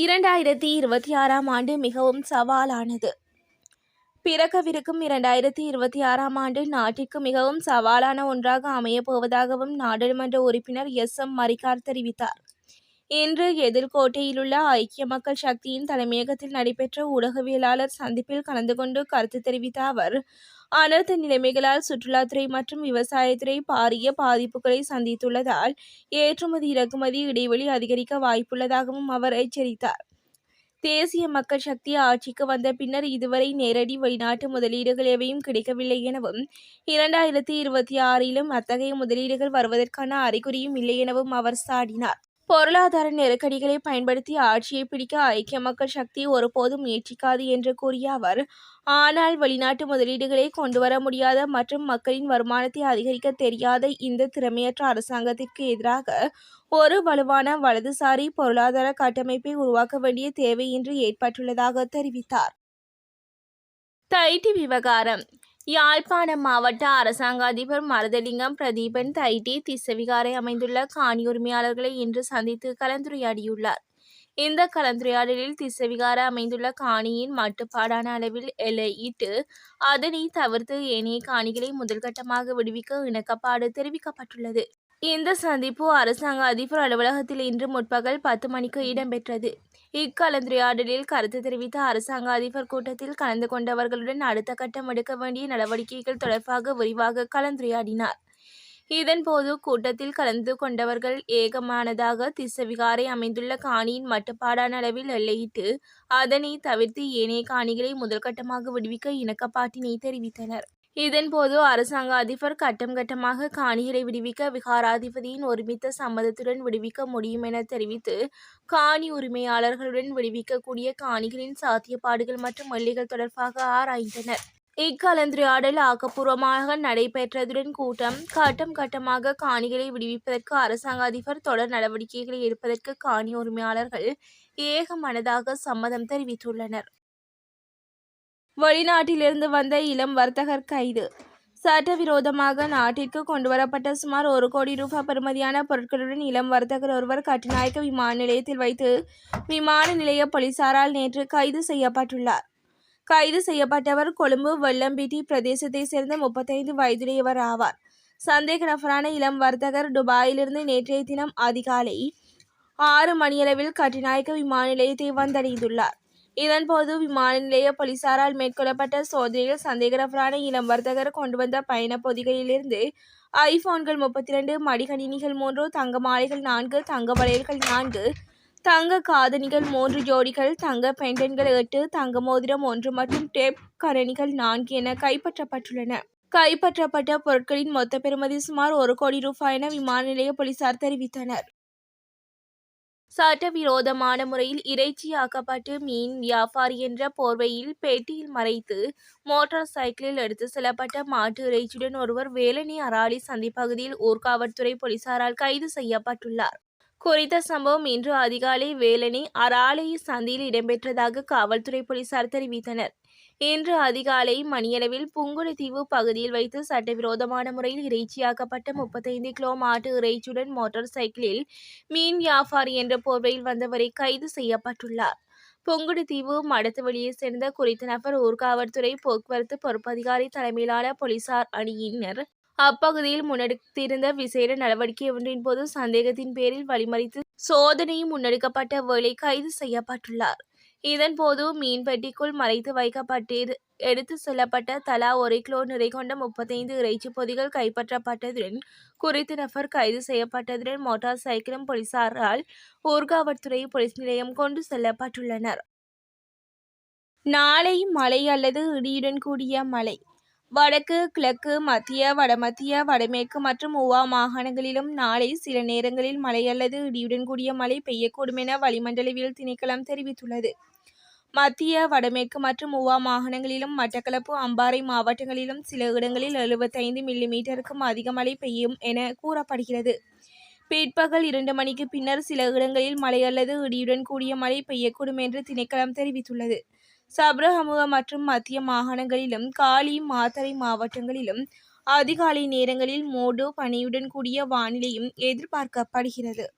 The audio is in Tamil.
இரண்டாயிரத்தி இருபத்தி ஆறாம் ஆண்டு மிகவும் சவாலானது. பிறக்கவிருக்கும் இரண்டாயிரத்தி இருபத்தி ஆறாம் ஆண்டு நாட்டிற்கு மிகவும் சவாலான ஒன்றாக அமையப் போவதாகவும் நாடாளுமன்ற உறுப்பினர் எஸ் எம் மரிக்கார் தெரிவித்தார். இன்று எதிர்கோட்டையிலுள்ள ஐக்கிய மக்கள் சக்தியின் தலைமையகத்தில் நடைபெற்ற ஊடகவியலாளர் சந்திப்பில் கலந்து கொண்டு கருத்து தெரிவித்த அவர் அனர்த்த நிலைமைகளால் சுற்றுலாத்துறை மற்றும் விவசாயத்துறை பாரிய பாதிப்புகளை சந்தித்துள்ளதால் ஏற்றுமதி இறக்குமதி இடைவெளி அதிகரிக்க வாய்ப்புள்ளதாகவும் அவர் எச்சரித்தார். தேசிய மக்கள் சக்தி ஆட்சிக்கு வந்த பின்னர் இதுவரை நேரடி வெளிநாட்டு முதலீடுகள் எவையும் கிடைக்கவில்லை எனவும் இரண்டாயிரத்தி இருபத்தி ஆறிலும் அத்தகைய முதலீடுகள் வருவதற்கான அறிகுறியும் இல்லை எனவும் அவர் சாடினார். பொருளாதார நெருக்கடிகளை பயன்படுத்தி ஆட்சியை பிடிக்க ஐக்கிய மக்கள் சக்தி ஒருபோதும் முயற்சிக்காது என்று கூறிய அவர் ஆனால் வெளிநாட்டு முதலீடுகளை கொண்டுவர முடியாத மற்றும் மக்களின் வருமானத்தை அதிகரிக்க தெரியாத இந்த திறமையற்ற அரசாங்கத்திற்கு எதிராக ஒரு வலுவான வலதுசாரி பொருளாதார கட்டமைப்பை உருவாக்க வேண்டிய தேவை இன்று ஏற்பட்டுள்ளதாக தெரிவித்தார். தைட்டி விவகாரம். யாழ்ப்பாணம் மாவட்ட அரசாங்க அதிபர் மருதலிங்கம் பிரதீபன் தைட்டி திசவிகாரை அமைந்துள்ள காணி உரிமையாளர்களை இன்று சந்தித்து கலந்துரையாடியுள்ளார். இந்த கலந்துரையாடலில் திசவிகார அமைந்துள்ள காணியின் மட்டுப்பாடான அளவில் எல்லையிட்டு அதனை தவிர்த்து ஏனைய காணிகளை முதல்கட்டமாக விடுவிக்க இணக்கப்பாடு தெரிவிக்கப்பட்டுள்ளது. இந்த சந்திப்பு அரசாங்க அதிபர் அலுவலகத்தில் இன்று முற்பகல் பத்து மணிக்கு இடம்பெற்றது. இக்கலந்துரையாடலில் கருத்து தெரிவித்த அரசாங்க அதிபர் கூட்டத்தில் கலந்து கொண்டவர்களுடன் அடுத்த கட்டம் எடுக்க வேண்டிய நடவடிக்கைகள் தொடர்பாக விரிவாக கலந்துரையாடினார். இதன்போது கூட்டத்தில் கலந்து கொண்டவர்கள் ஏகமானதாக திசவிகாரை அமைந்துள்ள காணியின் மட்டுப்பாடான அளவில் எல்லையிட்டு அதனை தவிர்த்து ஏனைய காணிகளை முதல்கட்டமாக விடுவிக்க இணக்கப்பாட்டினை தெரிவித்தனர். இதன்போது அரசாங்க அதிபர் கட்டம் கட்டமாக காணிகளை விடுவிக்க விகாராதிபதியின் ஒருமித்த சம்மதத்துடன் விடுவிக்க முடியும் என தெரிவித்து காணி உரிமையாளர்களுடன் விடுவிக்கக்கூடிய காணிகளின் சாத்தியப்பாடுகள் மற்றும் எல்லைகள் தொடர்பாக ஆராய்ந்தனர். இக்கலந்துரையாடல் ஆக்கப்பூர்வமாக நடைபெற்றதுடன் கூட்டம் கட்டம் கட்டமாக காணிகளை விடுவிப்பதற்கு அரசாங்க அதிபர் தொடர் நடவடிக்கைகளை எடுப்பதற்கு காணி உரிமையாளர்கள் ஏக மனதாக சம்மதம் தெரிவித்துள்ளனர். வெளிநாட்டிலிருந்து வந்த இளம் வர்த்தகர் கைது. சட்டவிரோதமாக நாட்டிற்கு கொண்டுவரப்பட்ட சுமார் ஒரு கோடி ரூபாய் பெறுமதியான பொருட்களுடன் இளம் வர்த்தகர் ஒருவர் கட்டுநாயக்க விமான நிலையத்தில் வைத்து விமான நிலைய போலீசாரால் நேற்று கைது செய்யப்பட்டுள்ளார். கைது செய்யப்பட்டவர் கொழும்பு வெள்ளம்பிட்டி பிரதேசத்தை சேர்ந்த முப்பத்தைந்து வயதுடையவர் ஆவார். சந்தேக நபரான இளம் வர்த்தகர் துபாயிலிருந்து நேற்றைய தினம் அதிகாலை ஆறு மணியளவில் கட்டுநாயக்க விமான நிலையத்தை வந்தடைந்துள்ளார். இதன்போது விமான நிலைய போலீசாரால் மேற்கொள்ளப்பட்ட சோதனையில் சந்தேகநபரான இளம் வர்த்தகர் கொண்டு வந்த பயண பொதிகையிலிருந்து ஐபோன்கள் முப்பத்தி இரண்டு மடிகணினிகள் மூன்று தங்க மாலைகள் நான்கு தங்க வளையல்கள் நான்கு தங்க காதணிகள் மூன்று ஜோடிகள் தங்க பெண்டன்கள் எட்டு தங்க மோதிரம் ஒன்று மற்றும் டேப் கரணிகள் நான்கு என கைப்பற்றப்பட்டுள்ளன. கைப்பற்றப்பட்ட பொருட்களின் மொத்த பெறுமதி சுமார் ஒரு கோடி ரூபாய் என விமான நிலைய போலீசார் தெரிவித்தனர். சட்டவிரோதமான முறையில் இறைச்சியாக்கப்பட்டு மீன் வியாபாரி என்ற போர்வையில் பெட்டியில் மறைத்து மோட்டார் சைக்கிளில் எடுத்து செல்லப்பட்ட மாட்டு இறைச்சியுடன் ஒருவர் வேலணி அராலி சந்திப்பகுதியில் ஊர்காவல்துறை போலீசாரால் கைது செய்யப்பட்டுள்ளார். குறித்த சம்பவம் இன்று அதிகாலை வேலணி அராலை சந்தியில் இடம்பெற்றதாக காவல்துறை போலீசார் தெரிவித்தனர். இன்று அதிகாலை மணியளவில் புங்குடுதீவு பகுதியில் வைத்து சட்டவிரோதமான முறையில் இறைச்சியாக்கப்பட்ட முப்பத்தைந்து கிலோ மாட்டு இறைச்சியுடன் மோட்டார் சைக்கிளில் மீன் வியாபாரி என்ற போர்வையில் வந்தவரை கைது செய்யப்பட்டுள்ளார். புங்குடுதீவு மடத்துவெளியை சேர்ந்த குறித்த நபர் ஊர்காவல்துறை போக்குவரத்து பொறுப்பதிகாரி தலைமையிலான போலீசார் அணியினர். அப்பகுதியில் முன்னெடுத்திருந்த விசேட நடவடிக்கை ஒன்றின் போது சந்தேகத்தின் பேரில் வழிமறித்து சோதனையும் முன்னெடுக்கப்பட்ட வேளை கைது செய்யப்பட்டுள்ளார். இதன்போது மீன்பெட்டிக்குள் மறைத்து வைக்கப்பட்டு எடுத்து செல்லப்பட்ட தலா ஒரு கிலோ நிறை கொண்ட முப்பத்தைந்து இறைச்சி பொதிகள் கைப்பற்றப்பட்டதுடன் குறித்த நபர் கைது செய்யப்பட்டதுடன் மோட்டார் சைக்கிளும் போலீசாரால் ஊர்காவல்துறை போலீஸ் நிலையம் கொண்டு செல்லப்பட்டுள்ளனர். நாளை மழை அல்லது இடியுடன் கூடிய மழை. வடக்கு கிழக்கு மத்திய வடமத்திய வடமேற்கு மற்றும் உவா மாகாணங்களிலும் நாளை சில நேரங்களில் மழை அல்லது இடியுடன் கூடிய மழை பெய்யக்கூடும் என வளிமண்டலவியல் திணைக்களம் தெரிவித்துள்ளது. மத்திய வடமேற்கு மற்றும் உவா மாகாணங்களிலும் மட்டக்களப்பு அம்பாறை மாவட்டங்களிலும் சில இடங்களில் எழுபத்தைந்து மில்லிமீட்டருக்கும் அதிக மழை பெய்யும் என கூறப்படுகிறது. பிற்பகல் இரண்டு மணிக்கு பின்னர் சில இடங்களில் மழை அல்லது இடியுடன் கூடிய மழை பெய்யக்கூடும் என்று திணைக்களம் தெரிவித்துள்ளது. சப்ரஹமுக மற்றும் மத்திய மாகாணங்களிலும் காலி மாத்தறை மாவட்டங்களிலும் அதிகாலை நேரங்களில் மோடு பனியுடன் கூடிய வானிலையும் எதிர்பார்க்கப்படுகிறது.